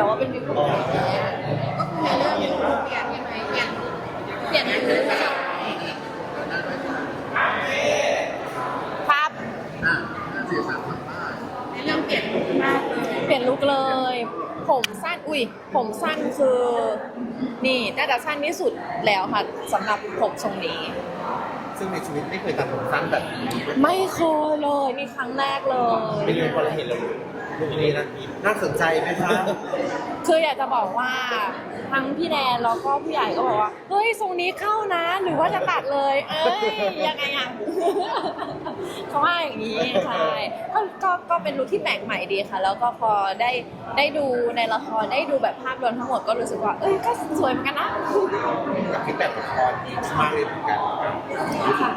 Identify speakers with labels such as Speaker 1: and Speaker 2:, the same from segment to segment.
Speaker 1: แต่ว่าเป็นวิกผมแท้
Speaker 2: ก็คือในเรื่องนี้เปลี่ยนใช่ไหมเปลี่ยนเปลี่ยนคือ
Speaker 1: ครับ
Speaker 3: อ่าสี่สามห้า
Speaker 2: ในเรื่องเปลี่ยนมากเลย
Speaker 1: เปลี่ยนลุคเลย ผมสั้นอุ้ยผมสั้นคือ นี่น่าจะสั้นที่สุดแล้วค่ะสำหรับผมทรงนี้
Speaker 3: ซึ่งในชีวิตไม่เคยตัดผมสั้นแบบนี้
Speaker 1: ไม่เคยเลยนี่ครั้งแรกเลย
Speaker 3: เป็นเลยพอเห็นเลย ลุคนี้นะน่าสนใจไหมคะ
Speaker 1: คืออยากจะบอกว่าทั้งพี่แนนแล้วก็ผู้ใหญ่ก็บอกว่าเฮ้ยทรงนี้เข้านะ หรือว่าจะตัดเลย เอ้ยยังไงอะ เขาว่าอย่างนี้ใช่ก็ก็ก็เป็นลุคที่แปลกใหม่ดีค่ะ แล้วก็พอได้ได้ดูในละครได้ดูแบบภาพรวมทั้งหมดก็รู้สึกว่า เอ้ยก็สวยเหมือนกันนะ
Speaker 3: กับฟีดแบ็กละครดีมากเลยเหมือนกัน
Speaker 1: ค่ะ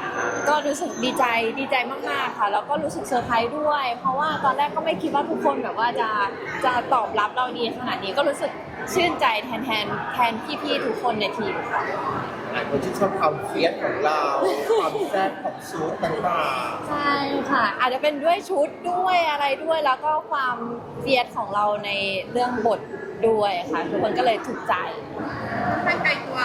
Speaker 1: ก็รู้สึกดีใจดีใจมากๆค่ะ แล้วก็รู้สึกเซอร์ไพรส์ด้วย เพราะว่าตอนแรกก็ไม่คิดว่าทุกคนแบบว่าจะจะตอบรับเราดีขนาดนี้ก็รู้สึกชื่นใจแทนแทนแทนพี่ๆทุกคนในทีมค่ะ
Speaker 3: หลายคนที่ชอบความเฟียสของเรา ความแซ่บของชุดต่าง
Speaker 1: ใช่ค่ะ อาจจะเป็นด้วยชุดด้วยอะไรด้วยแล้วก็ความเฟียสของเราในเรื่องบทด้วยค่ะ ทุกคนก็เลยถูกใจ
Speaker 2: ท่านไกลตัว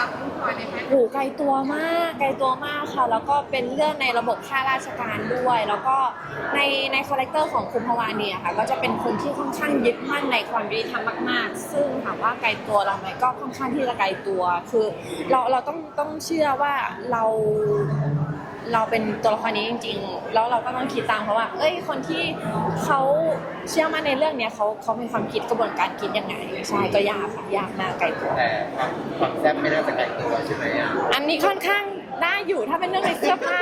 Speaker 2: หม
Speaker 1: โหูไกลตัวมากไกลตัวมากค่ะ แล้วก็เป็นเรื่องในระบบข้าราชการด้วย แล้วก็ในในคาแรคเตอร์ของคุณพวานีอะค่ะ ก็จะเป็นคนที่ค่อนข้างยึดมั่นในความยุติธรรมมาก ๆ ซึ่งถามว่าไกลตัวเราไหมก็ค่อนข้างที่จะไกลตัว คือเราเราต้องต้องเชื่อว่าเรา เราเป็นตัวละครนี้จริง ๆ แล้วเราก็ต้องคิดตามเพราะว่า เอ้ย คนที่เขาเชื่อมั่นในเรื่องเนี้ยเขาเขามีความคิดกระบวนการคิดยังไงใช่ก็ยากค่ะยากมากไกลตัว
Speaker 3: ๆแต่ความความแซ่บไม่น่าจะไกลตัวใช่ไหมอะ
Speaker 1: อันนี้ค่อนข้างได้อยู่ถ้าเป็นเรื่องในเสื้อผ้า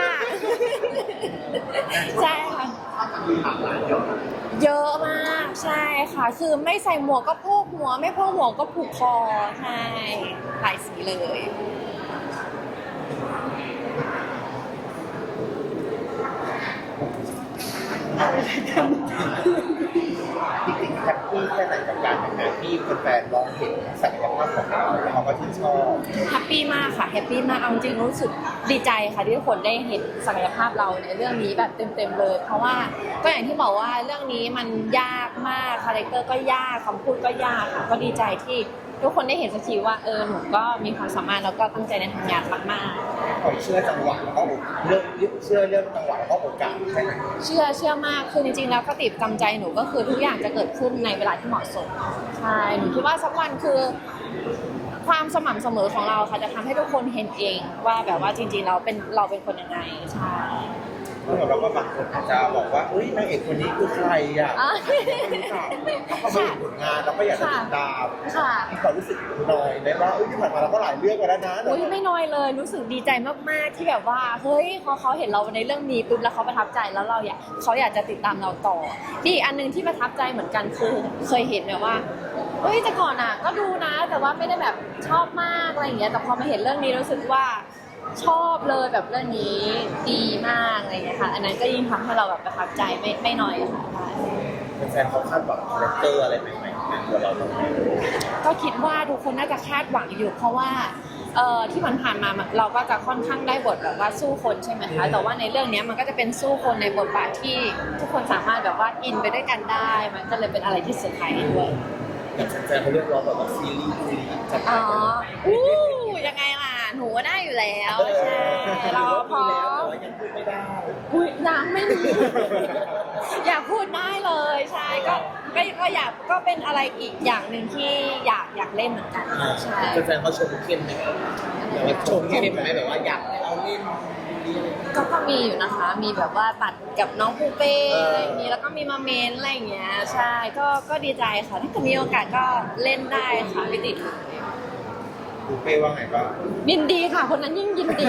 Speaker 1: ใช่ค่ะเยอะมากใช่ค่ะ คือไม่ใส่หมวกก็โพกหัว ไม่โพกหัวก็ผูกคอใช่หลายสีเลย
Speaker 3: จริงๆแฮปปี้แค่ไหนกับการทำงานที่แฟนๆมองเห็นศักยภาพของเราแล้วเขาก็ชื่นชอบ
Speaker 1: แฮปปี้มากค่ะแฮปปี้มากเอาจริงรู้สึกดีใจค่ะที่ทุกคนได้เห็นศักยภาพเราในเรื่องนี้แบบเต็มๆเลย เพราะว่าก็อย่างที่บอกว่าเรื่องนี้มันยากมากคาแรคเตอร์ก็ยากคำพูดก็ยากค่ะก็ดีใจที่ทุกคนได้เห็นสักทีว่าเออหนูก็มีความสามารถแล้วก็ตั้งใจในทำงานมากๆ
Speaker 3: คอยเชื่อจังหวะแล้วก็เรื่องเชื่อเรื่องจังหวะแล้วก็โอกาสใช่ไหม
Speaker 1: เชื่อเชื่อมากคือจริงๆแล้วก็ติดกำใจหนูก็คือทุกอย่างจะเกิดขึ้นในเวลาที่เหมาะสมใช่หนูคิดว่าสักวันคือ ความสม่ำเสมอของเราค่ะจะทำให้ทุกคนเห็นเองว่าแบบว่าจริง ๆ เราเป็นเราเป็นคนยังไงใช่
Speaker 3: แล้วก็บางคนอาจจะบอกว่าเฮ้ยนางเอกคนนี้คือใครอะ
Speaker 1: อะ
Speaker 3: ไม่รู้จักแล้วเขาไม่เห็นผลงานเราก็อยากจะติดตาม
Speaker 1: ค่ะ
Speaker 3: มีความรู้สึกหน่อยไหมว่าเอ้ยที่ผ่านมาเราก็หลายเรื่องมาแล้วนะ
Speaker 1: โอ้ยไม่น้อยเลยรู้สึกดีใจมากๆที่แบบว่าเฮ้ยพอเขาเห็นเราในเรื่องนี้ปุ๊บแล้วเขาประทับใจแล้วเราอยากเขาอยากจะติดตามเราต่อนี่อีกอันหนึงที่ประทับใจเหมือนกันคือเคยเห็นแบบว่าเฮ้ยแต่ก่อนอะก็ดูนะ แต่ว่าไม่ได้แบบชอบมากอะไรอย่างเงี้ยแต่พอมาเห็นเรื่องนี้รู้สึกว่า ชอบเลยแบบเรื่องนี้ดีมากอะไรอย่างเงี้ยค่ะ อันนั้นก็ยิ่งทำให้เราแบบประทับใจไม่ไม่น้อยค่ะใช่
Speaker 3: เป็นแฟนเขาคาดหวังคาแรคเตอร์อะไรใหม่ๆในตัวเราตรงนี้
Speaker 1: ก็คิดว่าทุกคนน่าจะคาดหวังอยู่ เพราะว่าเอ่อที่ผ่านๆมาเราก็จะค่อนข้างได้บทแบบว่าสู้คนใช่ไหมคะแต่ว่าในเรื่องเนี้ยมันก็จะเป็นสู้คนในบทบาทที่ทุกคนสามารถแบบว่าอินไปด้วยกันได้ มันก็เลยเป็นอะไรที่เซอร์ไพรส์ด้วย
Speaker 3: อย่างแฟนๆเขาเรียกร้องแบบว่าซีรีส์ซีรีส์จะ
Speaker 1: อ๋
Speaker 3: ถ่า
Speaker 1: อย
Speaker 3: กัน
Speaker 1: อู้ยังไงล่ะ หนูว่าได้อยู่แล้ว ใช่รอพร้อ
Speaker 3: แล้ว
Speaker 1: ม
Speaker 3: แต่ว่ายังพูดไม่ได้
Speaker 1: อุ้ยยังไม่มี อยากพูดได้เลย ใช่ ก็ ก็ก็อยาก ก็เป็นอะไรอีกอย่างหนึ่งที่อยากอยากเล่นเหมือนกัน ใช่
Speaker 3: แฟนๆเขาชมเข้มไหมแบบว่าชมเข้มไหมแบบว่าอยากให้เราเล่นดีอะไรอย่างเงี้ย
Speaker 1: ก็ก็มีอยู่นะคะ มีแบบว่าตัดกับน้องปูเป้
Speaker 3: เอออ
Speaker 1: อะไรอย่างนี้ แล้วก็มีมาเมนอะไรอย่างเงี้ย ใช่ ก็ ก็ดีใจค่ะ ถ้าเกิดมีโอกาสก็เล่นได้ค่ะไม่ติดเลย
Speaker 3: ปูเป้ว่าไงบ้าง
Speaker 1: ยินดีค่ะ คนนั้นยิ่งยินดี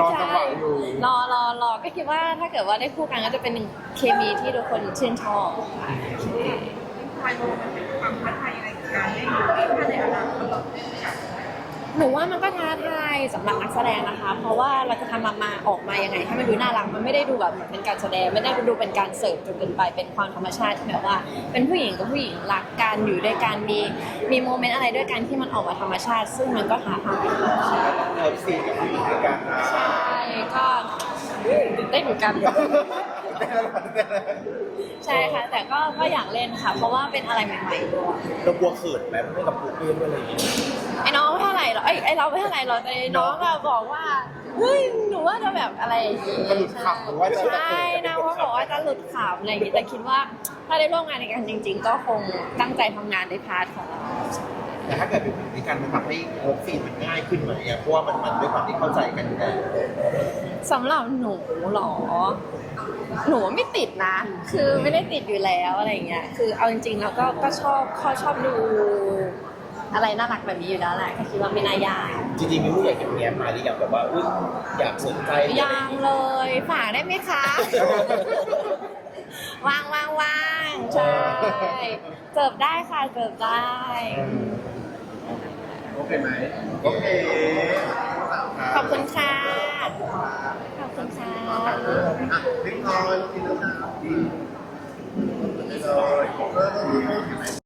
Speaker 3: รอจังหวะอยู่
Speaker 1: ใช่รอรอรอก็คิดว่าถ้าเกิดว่าได้คู่กันก็จะเป็นเคมีที่ทุกคนชื่นชอบค่ะ
Speaker 2: พลอยมองมันเป็นความท้าทายอะไรกับการเล่นอยู่ถ้าในอนาคต
Speaker 1: หนูว่ามันก็ท้าทายสำหรับนักแสดงนะคะ เพราะว่าเราจะทำมามาออกมายังไงให้มันดูน่ารักมันไม่ได้ดูแบบเหมือนเป็นการแสดงไม่ได้ดูเป็นการเสิร์ฟจนเกินไปเป็นความธรรมชาติที่แบบว่า เป็นผู้หญิงกับผู้หญิงรักกันอยู่ด้วยกันมีมีโมเมนต์อะไรด้วยกันที่มันออกมาธรรมชาติ ซึ่งมันก็ท้าทาย
Speaker 3: เลิฟซีนกับผู้หญิงด้วยกันนะ
Speaker 1: ใช่ก็ตื่นเต้นเหมือนกันใช่ค่ะ แต่ก็ก็อยากเล่นค่ะ เพราะว่าเป็นอะไรใหม่ๆด้วย
Speaker 3: เรากลัวเขินไหมไม่กับปุ๊กเล่นด้วยอะไรอย่างเงี้ย
Speaker 1: ไอ้น้องไม่เท่าไหร่หร อกไอ้ไอ้เราไม่เท่าไหร่หรอกแต่ไอ้น้องอะบอกว่าเฮ้ยหนูว่าจะแบบอะไรอย่างงี้
Speaker 3: จะหลุดขำหรือว่าจะ
Speaker 1: ใช่นะเขาบอกว่าจะหลุดขำอะไรอย่างงี้แต่คิดว่าถ้าได้ร่วมงานในกันจริง ๆ ก็คงตั้งใจทำงานในพาร์ทของเรา
Speaker 3: แต่ถ้าเกิดเป็นแบบนี้กันมันทำให้เวิร์กซีนมันง่ายขึ้นไหมอะเพราะว่ามันมันด้วยความที่เข้าใจกันอยู่แล้ว
Speaker 1: สำหรับหนูเหรอ หนูไม่ติดนะ คือไม่ได้ติดอยู่แล้วอะไรอย่างเงี้ย คือเอาจริงๆแล้วก็ก็ชอบเขาชอบดู อะไรน่ารักแบบนี้อยู่แล้วแหละก็คิดว่าไม่น่ายาก
Speaker 3: จริงๆมีผู้ใหญ่เก็บแง้มมาหรือยังแบบว่าอุ๊ยอยากสนใจ
Speaker 1: ยังเลยฝากได้ไหมคะ ว่างว่างว่างใช่เสิร์ฟได้ค่ะเสิร์ฟได้
Speaker 3: โอเคไหมโอเค
Speaker 1: ขอบคุณค่ะ ขอบคุณค่ะ
Speaker 3: เล็กน้อยกินแล้วนะดีเลย